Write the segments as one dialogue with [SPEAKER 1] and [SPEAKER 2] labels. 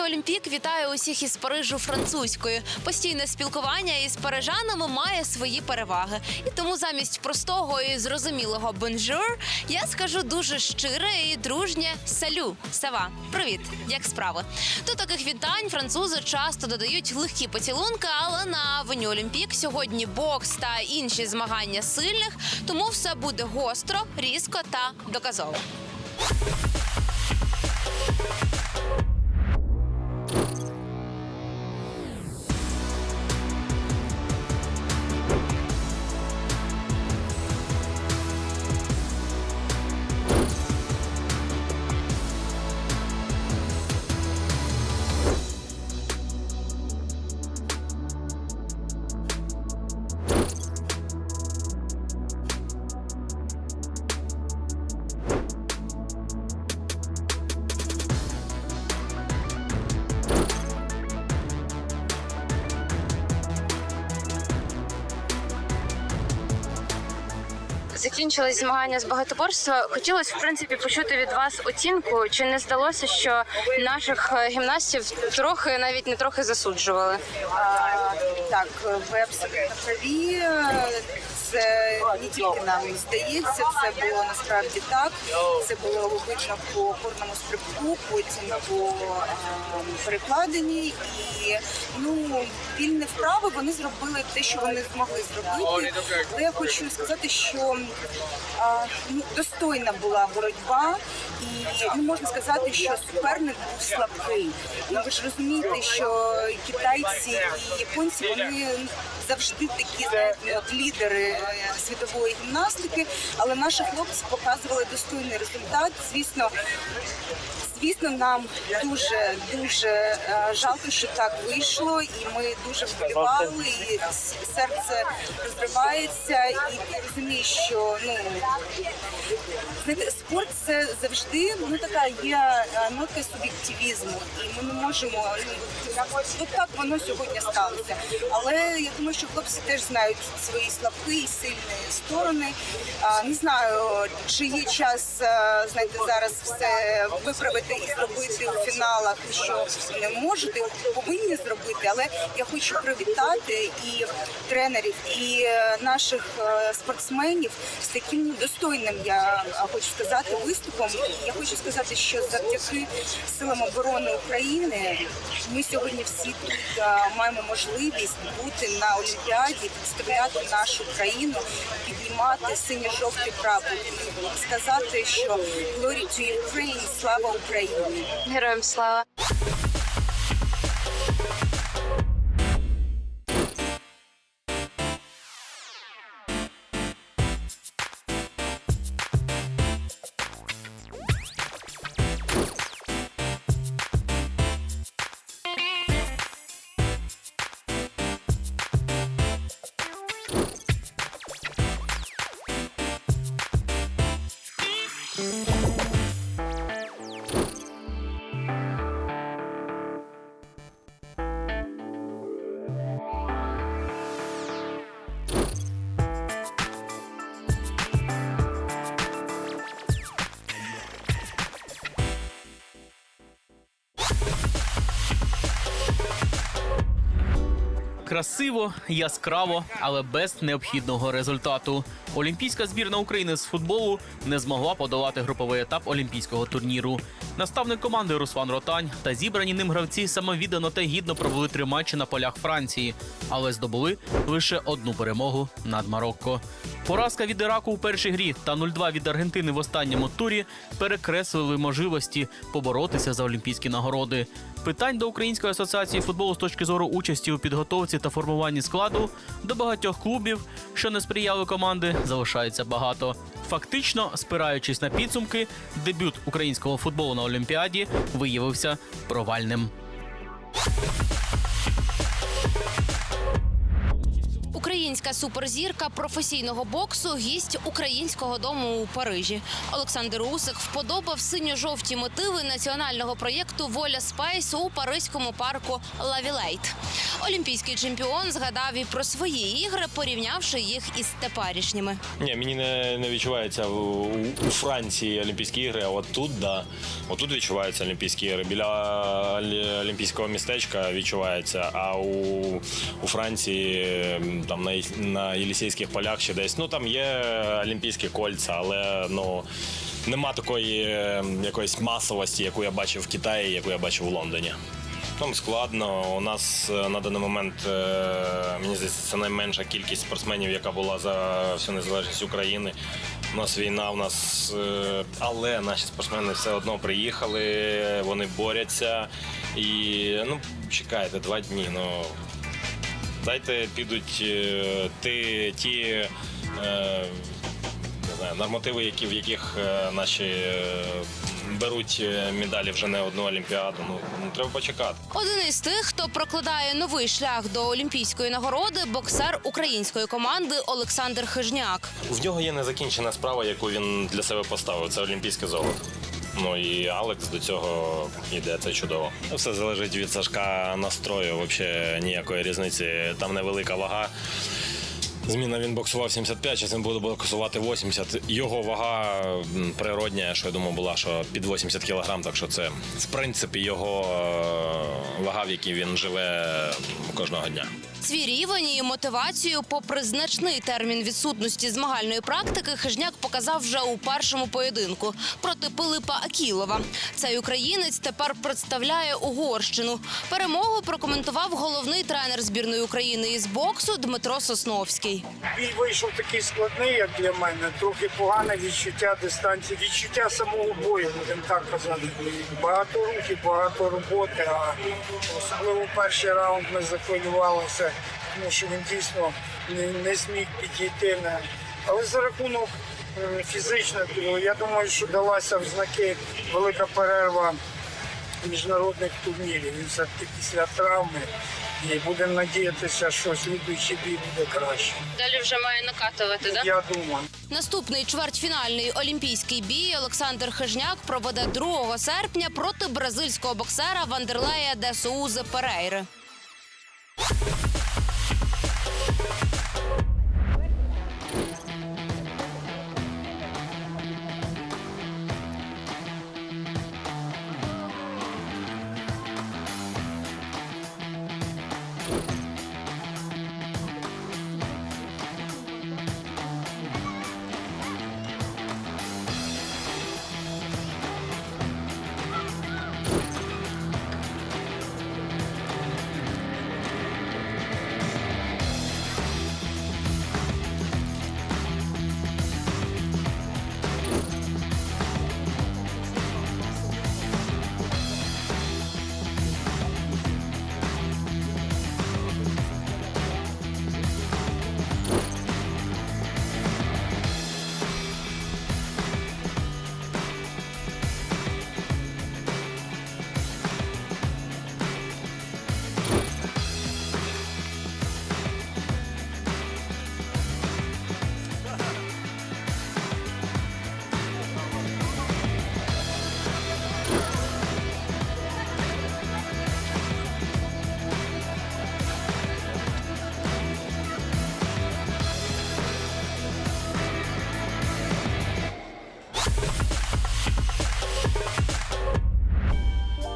[SPEAKER 1] Вені Олімпік вітає усіх із Парижу французькою. Постійне спілкування із парижанами має свої переваги. І тому замість простого і зрозумілого бонжур я скажу дуже щире і дружнє салю. Сава, привіт, як справи? До таких вітань французи часто додають легкі поцілунки, але на Вені Олімпік сьогодні бокс та інші змагання сильних, тому все буде гостро, різко та доказово.
[SPEAKER 2] Закінчились змагання з багатоборства. Хотілося в принципі почути від вас оцінку. Чи не здалося, що наших е, гімнастів трохи навіть не трохи засуджували?
[SPEAKER 3] Так, ви абсолютно. Це не тільки нам здається, це було насправді так. Це було видно по опорному стрибку, потім по а, перекладині. І ну вільні вправи вони зробили те, що вони змогли зробити. Але я хочу сказати, що ну, достойна була боротьба, і не можна сказати, що суперник був слабкий. Ну ви ж розумієте, що китайці і японці вони завжди такі знаєте, лідери е, світової гімнастики, але наші хлопці показували достойний результат. Звісно, звісно, нам дуже дуже е, жалко, що так вийшло, і ми дуже вболівали, і серце розривається, і ти розумієш, що ну знаєте, спорт це завжди ну така є е, нотка суб'єктивізму, і ми не можемо ну, от так воно сьогодні сталося. Але я думаю, що хлопці теж знають свої слабкі і сильні сторони. Не знаю, чи є час е, знаєте зараз все виправити і зробити у фіналах, що не можете, повинні зробити. Але я хочу привітати і тренерів, і е, наших е, спортсменів з таким достойним, я хочу сказати, виступом. Я хочу сказати, що завдяки силам оборони України ми сьогодні всі тут е, маємо можливість бути на Олімпіаді, представляти нашу країну, піднімати синьо-жовтий прапор і сказати, що «Glory to Ukraine», слава Україні.
[SPEAKER 2] Героям слава!
[SPEAKER 4] Красиво, яскраво, але без необхідного результату. Олімпійська збірна України з футболу не змогла подолати груповий етап олімпійського турніру. Наставник команди Руслан Ротань та зібрані ним гравці самовіддано та гідно провели три матчі на полях Франції, але здобули лише одну перемогу над Марокко. Поразка від Іраку у першій грі та 0-2 від Аргентини в останньому турі перекреслили можливості поборотися за олімпійські нагороди. Питань до Української асоціації футболу з точки зору участі у підготовці та формуванні складу до багатьох клубів, що не сприяли команди, залишається багато. Фактично, спираючись на підсумки, дебют українського футболу на Олімпіаді виявився провальним.
[SPEAKER 1] Українська суперзірка професійного боксу гість українського дому у Парижі. Олександр Усик вподобав синьо-жовті мотиви національного проєкту Воля Спайс у паризькому парку Лавілейт. Олімпійський чемпіон згадав і про свої ігри, порівнявши їх із теперішніми.
[SPEAKER 5] Ні, мені не, не відчувається у, Франції Олімпійські ігри, а от тут, да. От тут відчуваються Олімпійські ігри. Біля Олімпійського містечка відчувається, а у, у Франції там на, на Єлісейських полях ще десь. Ну там є Олімпійські кольця, але ну. Нема такої е, якоїсь масовості, яку я бачив в Китаї, яку я бачив у Лондоні. Там складно. У нас е, на даний момент е, мені здається, це найменша кількість спортсменів, яка була за всю незалежність України. У нас війна, у нас е, але наші спортсмени все одно приїхали, вони борються. І ну чекайте два дні. Ну дайте підуть е, ти ті. Е, не знаю, нормативи, які, в яких е, наші е, беруть медалі вже не одну олімпіаду. Ну, ну треба почекати.
[SPEAKER 1] Один із тих, хто прокладає новий шлях до олімпійської нагороди, боксер української команди Олександр Хижняк.
[SPEAKER 5] В нього є незакінчена справа, яку він для себе поставив. Це олімпійське золото. Ну і Алекс до цього йде, це чудово. Все залежить від Сашка настрою. Взагалі ніякої різниці. Там невелика вага. Зміна він боксував 75, зараз він буде боксувати 80. Його вага природня, що я думаю, була що під 80 кг, так що це в принципі його е, вага, в якій він живе кожного дня.
[SPEAKER 1] Свій рівень і мотивацію, попри значний термін відсутності змагальної практики, Хижняк показав вже у першому поєдинку проти Пилипа Акілова. Цей українець тепер представляє Угорщину. Перемогу прокоментував головний тренер збірної України із боксу Дмитро Сосновський.
[SPEAKER 6] Бій вийшов такий складний, як для мене. Трохи погане відчуття дистанції, відчуття самого бою, будемо так казати. Багато рухів, багато роботи. А особливо перший раунд ми тому що він дійсно не, не зміг підійти. На... Але за рахунок е, фізичного, я думаю, що далася в знаки велика перерва міжнародних турнірів. Він все-таки після травми. І будемо надіятися, що слідуючий бій буде краще.
[SPEAKER 2] Далі вже має накатувати, да?
[SPEAKER 6] Я думаю.
[SPEAKER 1] Наступний чвертьфінальний олімпійський бій Олександр Хижняк проведе 2 серпня проти бразильського боксера Вандерлея де Соузе Перейри.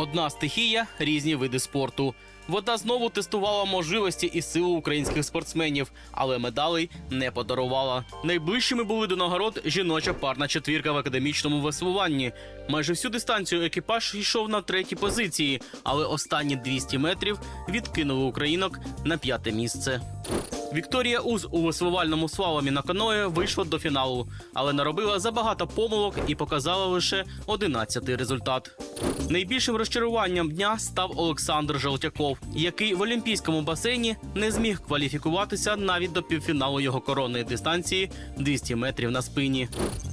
[SPEAKER 4] Одна стихія, різні види спорту. Вода знову тестувала можливості і силу українських спортсменів, але медалей не подарувала. Найближчими були до нагород жіноча парна четвірка в академічному веслуванні. Майже всю дистанцію екіпаж йшов на третій позиції, але останні 200 метрів відкинули українок на п'яте місце. Вікторія Уз у веслувальному слаломі на каное вийшла до фіналу, але наробила забагато помилок і показала лише 11-й результат. Найбільшим розчаруванням дня став Олександр Желтяков, який в олімпійському басейні не зміг кваліфікуватися навіть до півфіналу його коронної дистанції 200 метрів на спині.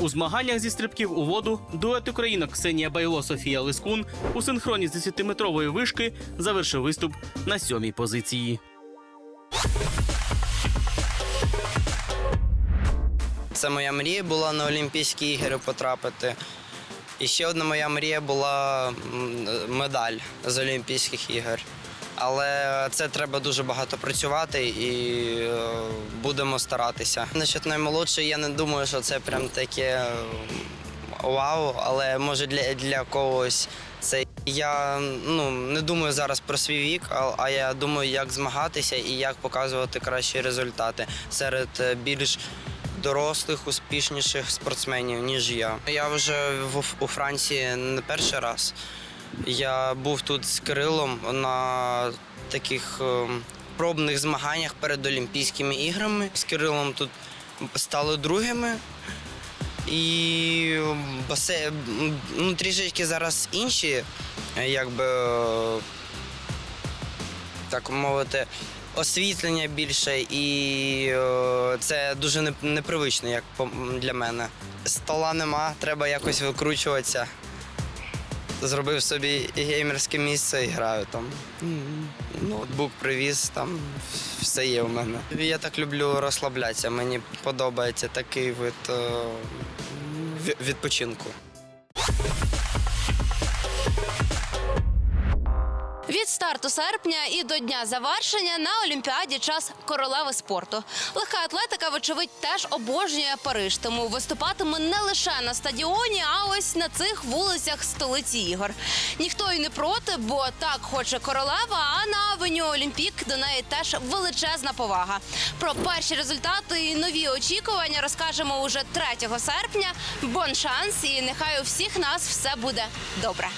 [SPEAKER 4] У змаганнях зі стрибків у воду дует українок Ксенія Байло Софія Лискун у синхроні з 10-метрової вишки завершив виступ на сьомій позиції.
[SPEAKER 7] Це моя мрія була на Олімпійські ігри потрапити. І ще одна моя мрія була медаль з Олімпійських ігор. Але це треба дуже багато працювати і е, будемо старатися. Насчет наймолодшої, я не думаю, що це прям таке вау, але може для, для когось це. Я ну, не думаю зараз про свій вік, а, а я думаю, як змагатися і як показувати кращі результати серед е, більш дорослих, успішніших спортсменів, ніж я. Я вже в, у Франції не перший раз. Я був тут з Кирилом на таких ем, пробних змаганнях перед Олімпійськими іграми. З Кирилом тут стали другими. І басе... ну, трішечки зараз інші, е, якби е, так мовити, освітлення більше, і е, це дуже непривично, як для мене. Стола нема, треба якось викручуватися. Зробив собі геймерське місце і граю там. Ноутбук привіз, там все є у мене. Я так люблю розслаблятися. Мені подобається такий вид е, відпочинку.
[SPEAKER 1] Від старту серпня і до дня завершення на Олімпіаді час королеви спорту. Легка атлетика, вочевидь, теж обожнює Париж, тому виступатиме не лише на стадіоні, а ось на цих вулицях столиці ігор. Ніхто й не проти, бо так хоче королева. А на авеню Олімпік до неї теж величезна повага. Про перші результати і нові очікування розкажемо уже 3 серпня. Бон шанс, і нехай у всіх нас все буде добре.